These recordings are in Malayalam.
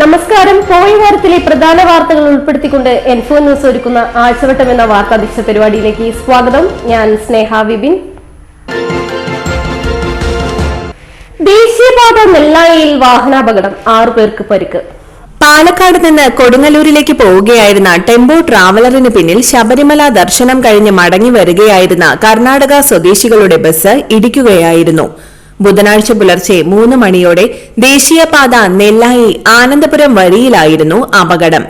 നമസ്കാരം. പോയ വാരത്തിലെ പ്രധാന വാർത്തകൾ ഉൾപ്പെടുത്തിക്കൊണ്ട് എൻഫോ ന്യൂസ് ഒരുക്കുന്ന ആഴ്ചവട്ടം എന്ന വാർത്താധിഷ്ഠ പരിപാടിയിലേക്ക് സ്വാഗതം. ഞാൻ സ്നേഹ വിബിൻ ദേശീയപാത നെല്ലായിയിൽ വാഹനാപകടം ആറു പേർക്ക് പരിക്ക്. പാലക്കാട് നിന്ന് കൊടുങ്ങല്ലൂരിലേക്ക് പോവുകയായിരുന്ന ടെമ്പോ ട്രാവലറിന് പിന്നിൽ ശബരിമല ദർശനം കഴിഞ്ഞ് മടങ്ങി വരികയായിരുന്ന കർണാടക സ്വദേശികളുടെ ബസ് ഇടിക്കുകയായിരുന്നു. ബുധനാഴ്ച പുലർച്ചെ മൂന്ന് മണിയോടെ ദേശീയപാത നെല്ലായി ആനന്ദപുരം വഴിയിലായിരുന്നു അപകടം.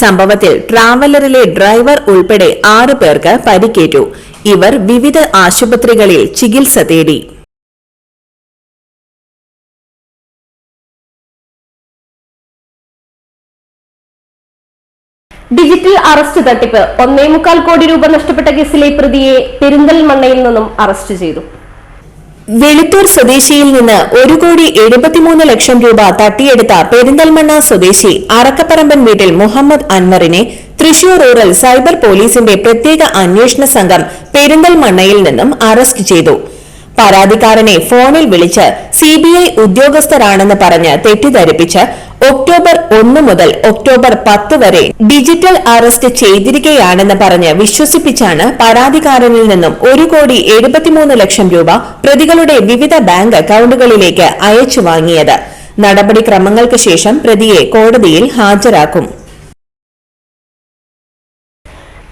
സംഭവത്തിൽ ട്രാവലറിലെ ഡ്രൈവർ ഉൾപ്പെടെ ആറ് പേർക്ക് പരിക്കേറ്റു. ഇവർ വിവിധ ആശുപത്രികളിൽ ചികിത്സ തേടി. ഡിജിറ്റൽ അറസ്റ്റ് തട്ടിപ്പ് ഒന്നേ മുക്കാൽ കോടി രൂപ നഷ്ടപ്പെട്ട കേസിലെ പ്രതിയെ പെരിന്തൽമണ്ണയിൽ നിന്നും അറസ്റ്റ് ചെയ്തു. വെളുത്തൂർ സ്വദേശിയിൽ നിന്ന് ഒരു കോടി എഴുപത്തിമൂന്ന് ലക്ഷം രൂപ തട്ടിയെടുത്ത പെരിന്തൽമണ്ണ സ്വദേശി അറക്കപ്പറമ്പൻ വീട്ടിൽ മുഹമ്മദ് അൻവറിനെ തൃശൂർ റൂറൽ സൈബർ പോലീസിന്റെ പ്രത്യേക അന്വേഷണ സംഘം പെരിന്തൽമണ്ണയിൽ നിന്നും അറസ്റ്റ് ചെയ്തു. പരാതിക്കാരനെ ഫോണിൽ വിളിച്ച് സിബിഐ ഉദ്യോഗസ്ഥരാണെന്ന് പറഞ്ഞ് തെറ്റിദ്ധരിപ്പിച്ച് ഒക്ടോബർ ഒന്ന് മുതൽ ഒക്ടോബർ പത്ത് വരെ ഡിജിറ്റൽ അറസ്റ്റ് ചെയ്തിരിക്കുകയാണെന്ന് പറഞ്ഞ് വിശ്വസിപ്പിച്ചാണ് പരാതിക്കാരനിൽ നിന്നും ഒരു കോടി എഴുപത്തിമൂന്ന് ലക്ഷം രൂപ പ്രതികളുടെ വിവിധ ബാങ്ക് അക്കൌണ്ടുകളിലേക്ക് അയച്ചു വാങ്ങിയത്. നടപടിക്രമങ്ങൾക്ക് ശേഷം പ്രതിയെ കോടതിയിൽ ഹാജരാക്കും.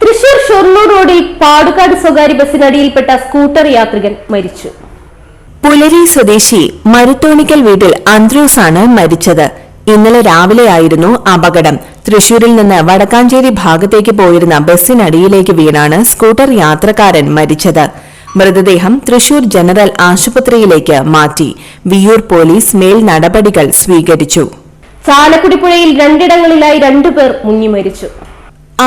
തൃശൂർ ഷൊർണൂർ റോഡിൽ പാടുകാട് സ്വകാര്യ ബസ്സിനടിയിൽപ്പെട്ട സ്കൂട്ടർ യാത്രികൻ മരിച്ചു. പുലരി സ്വദേശി മരുത്തോണിക്കൽ വീട്ടിൽ അന്ത്രൂസാണ് മരിച്ചത്. ഇന്നലെ രാവിലെയായിരുന്നു അപകടം. തൃശൂരിൽ നിന്ന് വടക്കാഞ്ചേരി ഭാഗത്തേക്ക് പോയിരുന്ന ബസ്സിനടിയിലേക്ക് വീണാണ് സ്കൂട്ടർ യാത്രക്കാരൻ മരിച്ചത്. മൃതദേഹം തൃശൂർ ജനറൽ ആശുപത്രിയിലേക്ക് മാറ്റി. വിയൂർ പോലീസ് മേൽ നടപടികൾ സ്വീകരിച്ചു. ചാലക്കുടിപ്പുഴയിൽ രണ്ടിടങ്ങളിലായി രണ്ടുപേർ മുങ്ങി മരിച്ചു.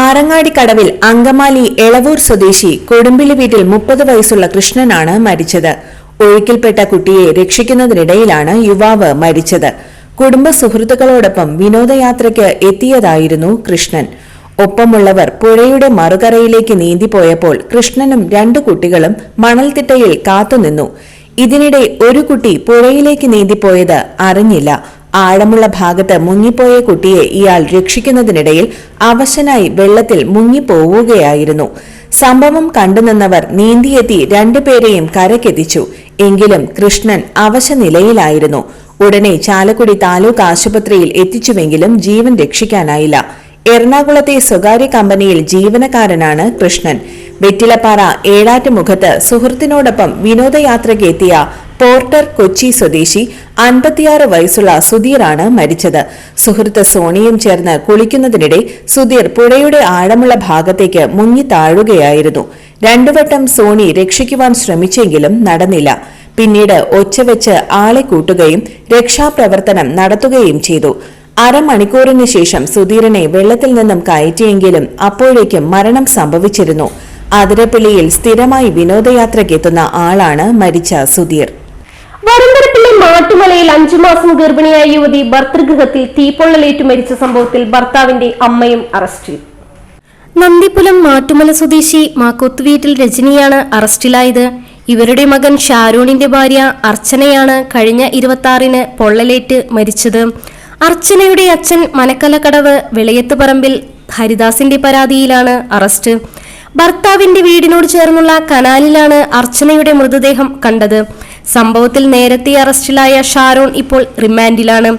ആറങ്ങാടിക്കടവിൽ അങ്കമാലി എളവൂർ സ്വദേശി കൊടുമ്പിലി വീട്ടിൽ മുപ്പത് വയസ്സുള്ള കൃഷ്ണനാണ് മരിച്ചത്. ഒഴുക്കിൽപ്പെട്ട കുട്ടിയെ രക്ഷിക്കുന്നതിനിടയിലാണ് യുവാവ് മരിച്ചത്. കുടുംബ സുഹൃത്തുക്കളോടൊപ്പം വിനോദയാത്രയ്ക്ക് എത്തിയതായിരുന്നു കൃഷ്ണൻ. ഒപ്പമുള്ളവർ പുഴയുടെ മറുകരയിലേക്ക് നീന്തിപ്പോയപ്പോൾ കൃഷ്ണനും രണ്ടു കുട്ടികളും മണൽത്തിട്ടയിൽ കാത്തുനിന്നു ഇതിനിടെ ഒരു കുട്ടി പുഴയിലേക്ക് നീന്തിപ്പോയത് അറിഞ്ഞില്ല. ആഴമുള്ള ഭാഗത്ത് മുങ്ങിപ്പോയ കുട്ടിയെ ഇയാൾ രക്ഷിക്കുന്നതിനിടയിൽ അവശനായി വെള്ളത്തിൽ മുങ്ങിപ്പോവുകയായിരുന്നു. സംഭവം കണ്ടുനിന്നവർ നീന്തിയെത്തി രണ്ടുപേരെയും കരക്കെത്തിച്ചു എങ്കിലും കൃഷ്ണൻ അവശനിലയിലായിരുന്നു. ഉടനെ ചാലക്കുടി താലൂക്ക് ആശുപത്രിയിൽ എത്തിച്ചുവെങ്കിലും ജീവൻ രക്ഷിക്കാനായില്ല. എറണാകുളത്തെ സ്വകാര്യ കമ്പനിയിൽ ജീവനക്കാരനാണ് കൃഷ്ണൻ. വെറ്റിലപ്പാറ ഏഴാറ്റുമുഖത്ത് സുഹൃത്തിനോടൊപ്പം വിനോദയാത്രയ്ക്ക് എത്തിയ പോർട്ടർ കൊച്ചി സ്വദേശി അൻപത്തിയാറ് വയസ്സുള്ള സുധീറാണ് മരിച്ചത്. സുഹൃത്ത് സോണിയും ചേർന്ന് കുളിക്കുന്നതിനിടെ സുധീർ പുഴയുടെ ആഴമുള്ള ഭാഗത്തേക്ക് മുങ്ങി താഴുകയായിരുന്നു. രണ്ടുവട്ടം സോണി രക്ഷിക്കുവാൻ ശ്രമിച്ചെങ്കിലും നടന്നില്ല. പിന്നീട് ഒച്ചവെച്ച് ആളെ കൂട്ടുകയും രക്ഷാപ്രവർത്തനം നടത്തുകയും ചെയ്തു. അരമണിക്കൂറിന് ശേഷം സുധീരനെ വെള്ളത്തിൽ നിന്നും കയറ്റിയെങ്കിലും അപ്പോഴേക്കും മരണം സംഭവിച്ചിരുന്നു. അതിരപ്പിള്ളിയിൽ സ്ഥിരമായി വിനോദയാത്രയ്ക്കെത്തുന്ന ആളാണ് മരിച്ച സുധീർ. വരന്തരപ്പിള്ളി മാട്ടുമലയിൽ അഞ്ചു മാസം ഗർഭിണിയായ യുവതി ഭർതൃഗൃഹത്തിൽ തീപ്പൊള്ളലേറ്റു മരിച്ച സംഭവത്തിൽ ഭർത്താവിന്റെ അമ്മയും അറസ്റ്റിൽ. നന്ദിപുലം മാട്ടുമല സ്വദേശി മാക്കൊത്തുവീട്ടിൽ രജനിയാണ് അറസ്റ്റിലായത്. ഇവരുടെ മകൻ ഷാരൂണിന്റെ ഭാര്യ അർച്ചനയാണ് കഴിഞ്ഞ ഇരുപത്തി ആറിന് പൊള്ളലേറ്റ് മരിച്ചത്. അർച്ചനയുടെ അച്ഛൻ മനക്കലക്കടവ് വെളിയത്ത് പറമ്പിൽ ഹരിദാസിന്റെ പരാതിയിലാണ് അറസ്റ്റ്. ഭർത്താവിന്റെ വീടിനോട് ചേർന്നുള്ള കനാലിലാണ് അർച്ചനയുടെ മൃതദേഹം കണ്ടത്. സംഭവത്തിൽ നേരത്തെ അറസ്റ്റിലായ ഷാരോൺ ഇപ്പോൾ റിമാൻഡിലാണ്.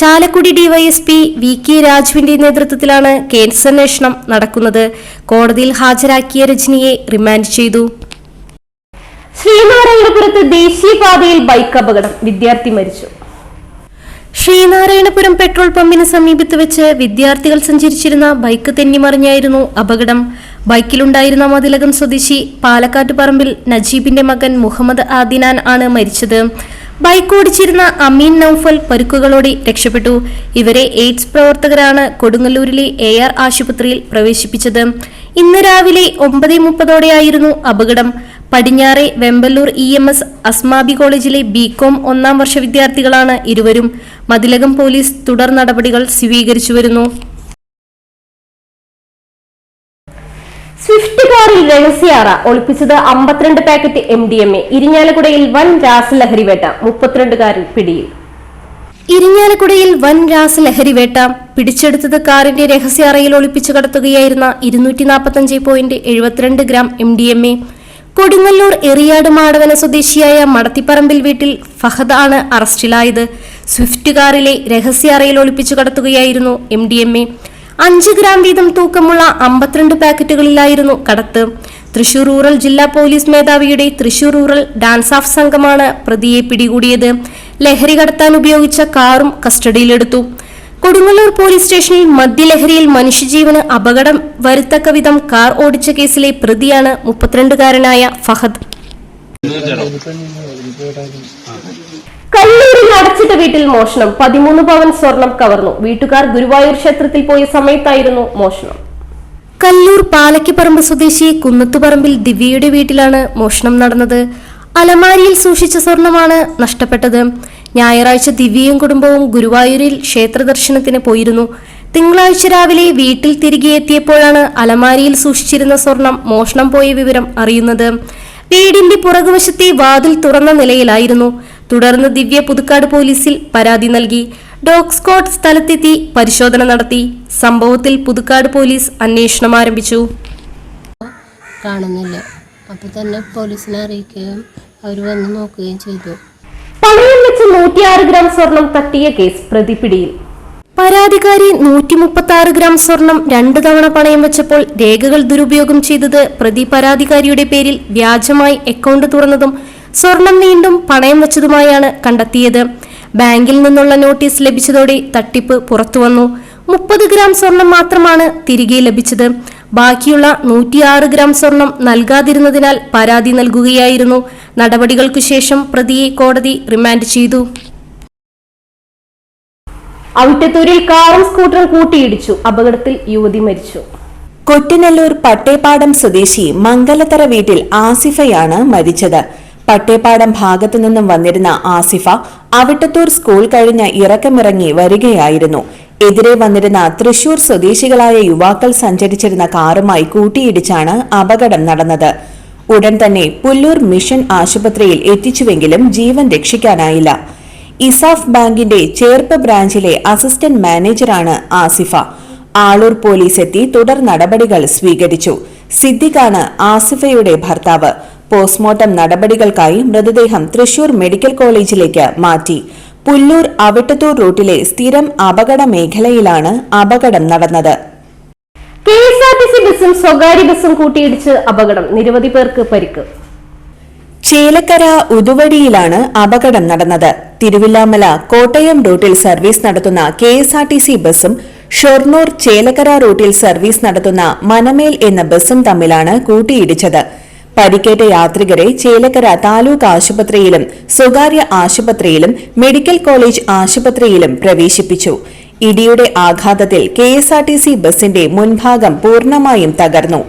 ചാലക്കുടി ഡിവൈഎസ്പി വി കെ രാജുവിന്റെ നേതൃത്വത്തിലാണ് കേസന്വേഷണം നടക്കുന്നത്. കോടതിയിൽ ഹാജരാക്കിയ രജനിയെ റിമാൻഡ് ചെയ്തു. ശ്രീനാരായണപുരത്ത് ദേശീയപാതയിൽ ബൈക്ക് അപകടം. വിദ്യാർത്ഥി മരിച്ചു. ശ്രീനാരായണപുരം പെട്രോൾ പമ്പിന് സമീപത്ത് വെച്ച് വിദ്യാർത്ഥികൾ സഞ്ചരിച്ചിരുന്ന ബൈക്ക് തെന്നിമറിഞ്ഞായിരുന്നു അപകടം. ബൈക്കിലുണ്ടായിരുന്ന മതിലകം സ്വദേശി പാലക്കാട്ട് പറമ്പിൽ നജീബിന്റെ മകൻ മുഹമ്മദ് ആദിനാൻ ആണ് മരിച്ചത്. ബൈക്ക് ഓടിച്ചിരുന്ന അമീൻ നൌഫൽ പരുക്കുകളോടെ രക്ഷപ്പെട്ടു. ഇവരെ എയ്ഡ്സ് പ്രവർത്തകരാണ് കൊടുങ്ങല്ലൂരിലെ എ ആർ ആശുപത്രിയിൽ പ്രവേശിപ്പിച്ചത്. ഇന്ന് രാവിലെ ഒമ്പത് മുപ്പതോടെയായിരുന്നു അപകടം. പടിഞ്ഞാറെ Vemballur E M S Asmabi കോളേജിലെ ബികോം ഒന്നാം വർഷ വിദ്യാർത്ഥികളാണ് ഇരുവരും. മതിലകം പോലീസ് തുടർ നടപടികൾ സ്വീകരിച്ചു വരുന്നു സ്വിഫ്റ്റ് കാറിൽ രഹസ്യാറ ഒളിപ്പിച്ചത് അമ്പത്തിരണ്ട് packet M D M A ഇരിഞ്ഞാലക്കുടയിൽ വൻ രാസലഹരി വേട്ട. മുപ്പത്തിരണ്ടുകാരൻ പിടിയിൽ. ഇരിഞ്ഞാലക്കുടയിൽ വൻ രാസലഹരി വേട്ട. പിടിച്ചെടുത്തത് കാറിന്റെ രഹസ്യ അറയിൽ ഒളിപ്പിച്ചു കടത്തുകയായിരുന്ന ഇരുന്നൂറ്റി നാൽപ്പത്തഞ്ച് പോയിന്റ് എഴുപത്തിരണ്ട് gram M D M A Kodungallur Eriyad Madavana സ്വദേശിയായ മടത്തിപ്പറമ്പിൽ വീട്ടിൽ ഫഹദ് ആണ് അറസ്റ്റിലായത്. സ്വിഫ്റ്റ് കാറിലെ രഹസ്യ അറയിൽ ഒളിപ്പിച്ചു കടത്തുകയായിരുന്നു എം ഡി എം എ അഞ്ച് ഗ്രാം വീതം തൂക്കമുള്ള അമ്പത്തിരണ്ട് പാക്കറ്റുകളിലായിരുന്നു കടത്ത്. തൃശൂർ റൂറൽ ജില്ലാ പോലീസ് മേധാവിയുടെ തൃശൂർ റൂറൽ ഡാൻസ് ഓഫ് സംഘമാണ് പ്രതിയെ പിടികൂടിയത്. ലഹരി കടത്താൻ ഉപയോഗിച്ച കാറും കസ്റ്റഡിയിലെടുത്തു. കൊടുങ്ങല്ലൂർ പോലീസ് സ്റ്റേഷനിൽ മദ്യലഹരിയിൽ മനുഷ്യജീവന് അപകടം വരുത്തക്ക വിധം കാർ ഓടിച്ച കേസിലെ പ്രതിയാണ് മുപ്പത്തിരണ്ടുകാരനായ ഫഹദ്. കല്ലൂരിൽ അടച്ചിട്ട വീട്ടിൽ മോഷണം. പതിമൂന്ന് പവൻ സ്വർണം കവർന്നു. വീട്ടുകാർ ഗുരുവായൂർ ക്ഷേത്രത്തിൽ പോയ സമയത്തായിരുന്നു മോഷണം. കല്ലൂർ പാലക്കിപ്പറമ്പ് സ്വദേശി കുന്നത്തുപറമ്പിൽ ദിവ്യയുടെ വീട്ടിലാണ് മോഷണം നടന്നത്. അലമാരിയിൽ സൂക്ഷിച്ച സ്വർണമാണ് നഷ്ടപ്പെട്ടത്. ഞായറാഴ്ച ദിവ്യയും കുടുംബവും ഗുരുവായൂരിൽ ക്ഷേത്ര ദർശനത്തിന് പോയിരുന്നു. തിങ്കളാഴ്ച രാവിലെ വീട്ടിൽ തിരികെ എത്തിയപ്പോഴാണ് അലമാരിയിൽ സൂക്ഷിച്ചിരുന്ന സ്വർണം മോഷണം പോയ വിവരം അറിയുന്നത്. വീടിന്റെ പുറകുവശത്തെ വാതിൽ തുറന്ന നിലയിലായിരുന്നു. തുടർന്ന് ദിവ്യ പുതുക്കാട് പോലീസിൽ പരാതി നൽകി. ഡോഗ് സ്ക്വാഡ് സ്ഥലത്തെത്തി പരിശോധന നടത്തി. സംഭവത്തിൽ പുതുക്കാട് പോലീസ് അന്വേഷണം ആരംഭിച്ചു. കാണുന്നില്ല. അപ്പോൾ തന്നെ പോലീസിനെ അറിയിക്കുകയും അവർ വന്ന് നോക്കുകയും ചെയ്തു. പണയം വെച്ച് നൂറ്റിയാറ് ഗ്രാം സ്വർണം തട്ടിയ കേസ് പ്രതിപിടിയിൽ. പരാതിക്കാരി നൂറ്റി മുപ്പത്തി ആറ് ഗ്രാം സ്വർണം രണ്ടു തവണ പണയം വെച്ചപ്പോൾ രേഖകൾ ദുരുപയോഗം ചെയ്തത് പ്രതി പരാതിക്കാരിയുടെ പേരിൽ വ്യാജമായി അക്കൗണ്ട് തുറന്നതും സ്വർണം വീണ്ടും പണയം വെച്ചതുമായാണ് കണ്ടെത്തിയത്. ബാങ്കിൽ നിന്നുള്ള നോട്ടീസ് ലഭിച്ചതോടെ തട്ടിപ്പ് പുറത്തുവന്നു. മുപ്പത് ഗ്രാം സ്വർണം മാത്രമാണ് തിരികെ ലഭിച്ചത്. ബാക്കിയുള്ള നൂറ്റിയാറ് ഗ്രാം സ്വർണം നൽകാതിരുന്നതിനാൽ പരാതി നൽകുകയായിരുന്നു. നടപടികൾക്കു ശേഷം പ്രതിയെ കോടതി റിമാൻഡ് ചെയ്തു. ഔട്ടത്തൂരിൽ കാറും സ്കൂട്ടറും കൂട്ടിയിടിച്ചു. അപകടത്തിൽ യുവതി മരിച്ചു. കൊറ്റനല്ലൂർ പട്ടേപ്പാടം സ്വദേശി മംഗലത്തറ വീട്ടിൽ ആസിഫയാണ് മരിച്ചത്. പട്ടേപ്പാടം ഭാഗത്തു നിന്നും വന്നിരുന്ന ആസിഫ അവിട്ടത്തൂർ സ്കൂൾ കഴിഞ്ഞ് ഇറക്കമിറങ്ങി വരികയായിരുന്നു. എതിരെ വന്നിരുന്ന തൃശൂർ സ്വദേശികളായ യുവാക്കൾ സഞ്ചരിച്ചിരുന്ന കാറുമായി കൂട്ടിയിടിച്ചാണ് അപകടം നടന്നത്. ഉടൻ തന്നെ പുല്ലൂർ മിഷൻ ആശുപത്രിയിൽ എത്തിച്ചുവെങ്കിലും ജീവൻ രക്ഷിക്കാനായില്ല. ഇസാഫ് ബാങ്കിന്റെ ചേർപ്പ് ബ്രാഞ്ചിലെ അസിസ്റ്റന്റ് മാനേജറാണ് ആസിഫ. ആളൂർ പോലീസ് എത്തി തുടർ നടപടികൾ സ്വീകരിച്ചു. സിദ്ദിഖാണ് ആസിഫയുടെ ഭർത്താവ്. പോസ്റ്റ്മോർട്ടം നടപടികൾക്കായി മൃതദേഹം തൃശൂർ മെഡിക്കൽ കോളേജിലേക്ക് മാറ്റി. പുല്ലൂർ അവിട്ടത്തൂർ റൂട്ടിലെ സ്ഥിരം അപകട മേഖലയിലാണ് അപകടം നടന്നത്. K S R T C ബസും സ്വകാര്യ ബസും കൂട്ടിയിടിച്ച് അപകടം. നിരവധി പേർക്ക് പരിക്ക്. ചേലക്കര ഉതുവടിയിലാണ് അപകടം നടന്നത്. തിരുവില്ലാമല കോട്ടയം റൂട്ടിൽ സർവീസ് നടത്തുന്ന K S R T C ബസും ഷൊർണൂർ ചേലക്കര റൂട്ടിൽ സർവീസ് നടത്തുന്ന മനമേൽ എന്ന ബസും തമ്മിലാണ് കൂട്ടിയിടിച്ചത്. പരിക്കേറ്റ യാത്രികരെ ചേലക്കര താലൂക്ക് ആശുപത്രിയിലും സ്വകാര്യ ആശുപത്രിയിലും മെഡിക്കൽ കോളേജ് ആശുപത്രിയിലും പ്രവേശിപ്പിച്ചു. ഇടിയുടെ ആഘാതത്തിൽ K S R T C ബസിന്റെ മുൻഭാഗം പൂർണമായും തകർന്നു.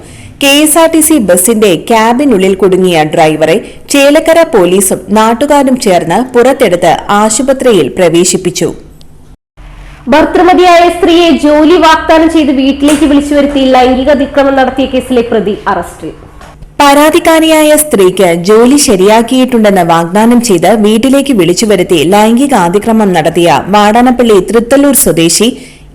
K S R T C ബസിന്റെ ക്യാബിനുള്ളിൽ കുടുങ്ങിയ ഡ്രൈവറെ ചേലക്കര പോലീസും നാട്ടുകാരും ചേർന്ന് പുറത്തെടുത്ത് ആശുപത്രിയിൽ പ്രവേശിപ്പിച്ചു. ഭർത്തൃമതിയായ സ്ത്രീയെ ജോലി വാഗ്ദാനം ചെയ്ത് വീട്ടിലേക്ക് വിളിച്ചു വരുത്തി ലൈംഗിക അതിക്രമം നടത്തിയ കേസിലെ പ്രതി അറസ്റ്റിൽ പരാതിക്കാരിയായ സ്ത്രീക്ക് ജോലി ശരിയാക്കിയിട്ടുണ്ടെന്ന് വാഗ്ദാനം ചെയ്ത് വീട്ടിലേക്ക് വിളിച്ചു വരുത്തി ലൈംഗിക അതിക്രമം നടത്തിയ വാടാനപ്പള്ളി തൃത്തല്ലൂർ സ്വദേശി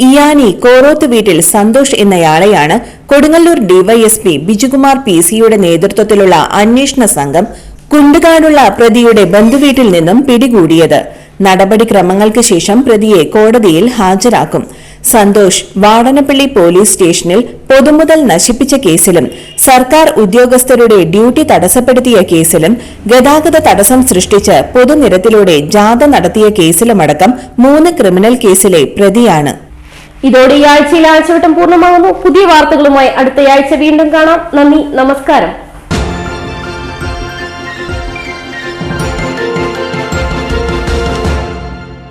ഇയാനി കോറോത്ത് വീട്ടിൽ സന്തോഷ് എന്നയാളെയാണ് കൊടുങ്ങല്ലൂർ ഡിവൈഎസ്പി ബിജുകുമാർ പി സിയുടെ നേതൃത്വത്തിലുള്ള അന്വേഷണ സംഘം കുണ്ടുകാടുള്ള പ്രതിയുടെ ബന്ധുവീട്ടിൽ നിന്നും പിടികൂടിയത്. നടപടിക്രമങ്ങൾക്ക് ശേഷം പ്രതിയെ കോടതിയിൽ ഹാജരാക്കും. സന്തോഷ് വാടനപ്പള്ളി പോലീസ് സ്റ്റേഷനിൽ പൊതുമുതൽ നശിപ്പിച്ച കേസിലും സർക്കാർ ഉദ്യോഗസ്ഥരുടെ ഡ്യൂട്ടി തടസ്സപ്പെടുത്തിയ കേസിലും ഗതാഗത തടസ്സം സൃഷ്ടിച്ച് പൊതുനിരത്തിലൂടെ ജാഥ നടത്തിയ കേസിലുമടക്കം മൂന്ന് ക്രിമിനൽ കേസിലെ പ്രതിയാണ്. ഇതോടെ ഈ ആഴ്ചയിലെ ആഴ്ചവട്ടം പൂർണമാകുന്നു. പുതിയ വാർത്തകളുമായി അടുത്തയാഴ്ച വീണ്ടും കാണാം. നന്ദി നമസ്കാരം.